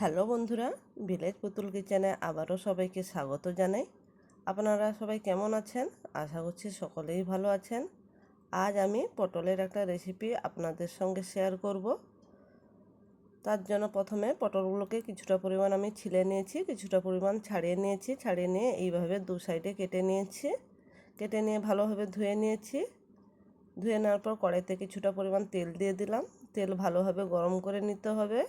Hello বন্ধুরা, village পুতুল কিচেনে আবারও সবাইকে স্বাগত জানাই। আপনারা সবাই কেমন আছেন? আশা করছি সকলেই ভালো আছেন। আজ আমি পটলের একটা রেসিপি আপনাদের সঙ্গে শেয়ার করব। তার জন্য প্রথমে পটলগুলোকে কিছুটা পরিমাণ আমি ছিলে নিয়েছি, কিছুটা পরিমাণ ছাড়িয়ে নিয়েছি, ছাড়িয়ে নিয়ে এইভাবে দু সাইডে কেটে নিয়েছি। কেটে নিয়ে ভালোভাবে ধুয়ে নিয়েছি। ধুয়ে নেওয়ার পর কড়াইতে কিছুটা পরিমাণ তেল দিয়ে দিলাম। তেল ভালোভাবে গরম করে নিতে হবে।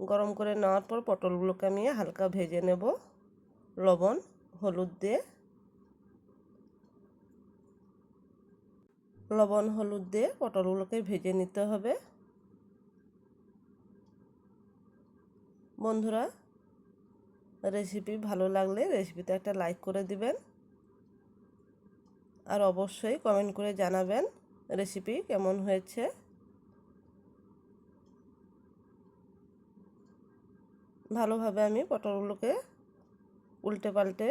গরম করে নেওয়ার পর পটলগুলোকে আমি হালকা ভেজে নেব। লবণ, হলুদ দিয়ে। লবণ, হলুদ দিয়ে পটলগুলোকে ভেজে নিতে হবে। বন্ধুরা, রেসিপি ভালো লাগলে রেসিপিতে একটা লাইক করে দিবেন। আর অবশ্যই কমেন্ট করে জানাবেন রেসিপি কেমন হয়েছে। ভালোভাবে আমি পটলগুলোকে উল্টে পাল্টে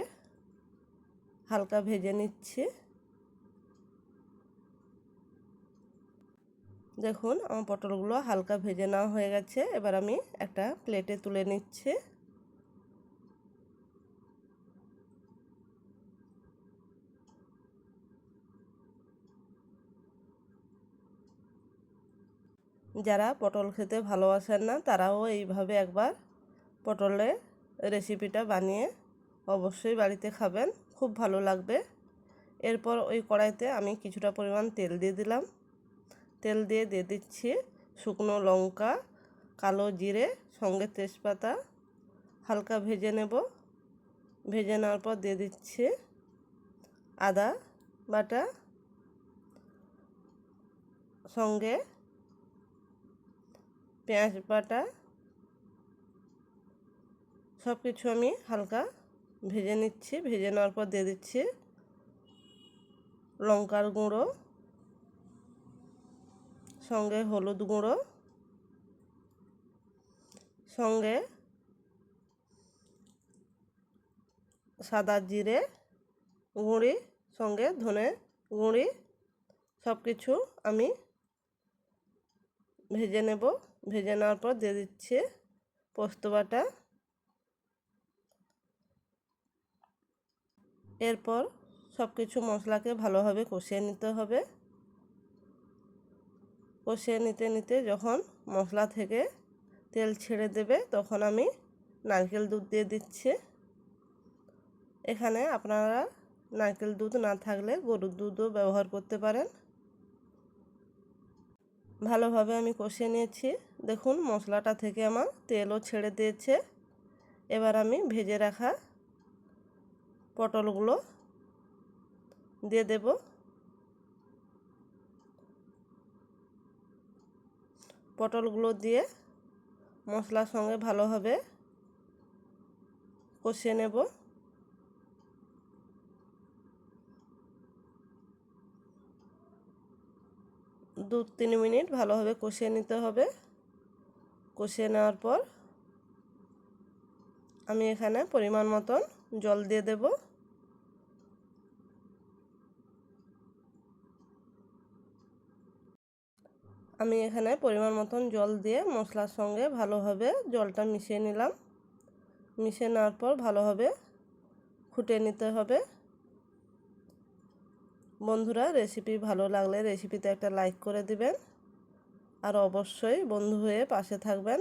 হালকা ভেজে নিচ্ছি। দেখুন, আমার পটলগুলো হালকা ভেজে নেওয়া হয়ে গেছে। এবার আমি একটা প্লেটে তুলে নিচ্ছি। যারা পটল খেতে ভালোবাসেন না, তারাও এইভাবে একবার পটলের রেসিপিটা বানিয়ে অবশ্যই বাড়িতে খাবেন, খুব ভালো লাগবে। এরপর ওই কড়াইতে আমি কিছুটা পরিমাণ তেল দিয়ে দিলাম। তেল দিয়ে দিয়ে দিচ্ছি শুকনো লঙ্কা, কালো জিরে, সঙ্গে তেজপাতা, হালকা ভেজে নেব। ভেজে নেওয়ার পর দিয়ে দিচ্ছি আদা বাটা, সঙ্গে পেঁয়াজ বাটা সব কিছু আমি হালকা ভেজে নিচ্ছি। ভেজে নেওয়ার পর দিয়ে দিচ্ছি লঙ্কার গুঁড়ো, সঙ্গে হলুদ গুঁড়ো, সঙ্গে সাদা জিরে গুঁড়ি, সঙ্গে ধনে গুঁড়ি সব কিছু আমি ভেজে নেব। ভেজে নেওয়ার পর দিয়ে দিচ্ছি পোস্ত বাটা। এরপর সব কিছু মশলাকে ভালোভাবে কষিয়ে নিতে হবে। কষিয়ে নিতে নিতে যখন মশলা থেকে তেল ছেড়ে দেবে, তখন আমি নারকেল দুধ দিয়ে দিচ্ছি। এখানে আপনারা নারকেল দুধ না থাকলে গরুর দুধও ব্যবহার করতে পারেন। ভালোভাবে আমি কষিয়ে নিয়েছি। দেখুন মশলাটা থেকে আমার তেলও ছেড়ে দিয়েছে। এবার আমি ভেজে রাখা পটলগুলো দিয়ে দেব। পটলগুলো দিয়ে মশলার সঙ্গে ভালোভাবে কষিয়ে নেব। দু তিন মিনিট ভালোভাবে কষিয়ে নিতে হবে। কষিয়ে নেওয়ার পর আমি এখানে পরিমাণ মতন জল দিয়ে দেব। আমি এখানে পরিমাণ মতন জল দিয়ে মশলার সঙ্গে ভালোভাবে জলটা মিশিয়ে নিলাম। মিশিয়ে নেওয়ার পর ভালোভাবে ফুটে নিতে হবে। বন্ধুরা রেসিপি ভালো লাগলে রেসিপিতে একটা লাইক করে দিবেন। আর অবশ্যই বন্ধু হয়ে পাশে থাকবেন।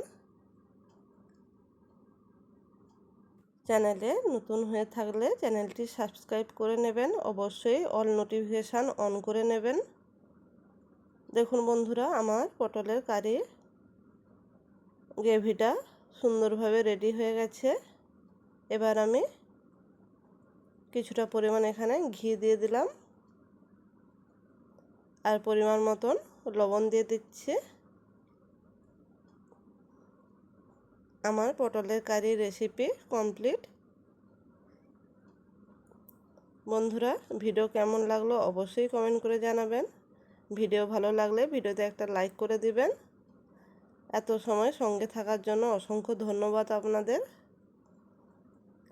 চ্যানেলে নতুন হয়ে থাকলে চ্যানেলটি সাবস্ক্রাইব করে নেবেন। অবশ্যই অল নোটিফিকেশান অন করে নেবেন। দেখুন বন্ধুরা, আমার পটলের কারি গ্রেভিটা সুন্দরভাবে রেডি হয়ে গেছে। এবার আমি কিছুটা পরিমাণ এখানে ঘি দিয়ে দিলাম আর পরিমাণ মতন লবণ দিয়ে দিচ্ছি। আমার পটলের কারি রেসিপি কমপ্লিট বন্ধুরা ভিডিও কেমন লাগল অবশ্যই কমেন্ট করে জানাবেন। ভিডিও ভালো লাগলে ভিডিওতে একটা লাইক করে দিবেন। এত সময় সঙ্গে থাকার জন্য অসংখ্য ধন্যবাদ আপনাদের।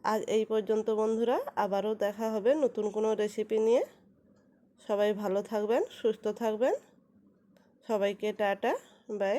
আজ এই পর্যন্ত বন্ধুরা, আবারও দেখা হবে নতুন কোনো রেসিপি নিয়ে। সবাই ভালো থাকবেন, সুস্থ থাকবেন। সবাইকে টাটা বাই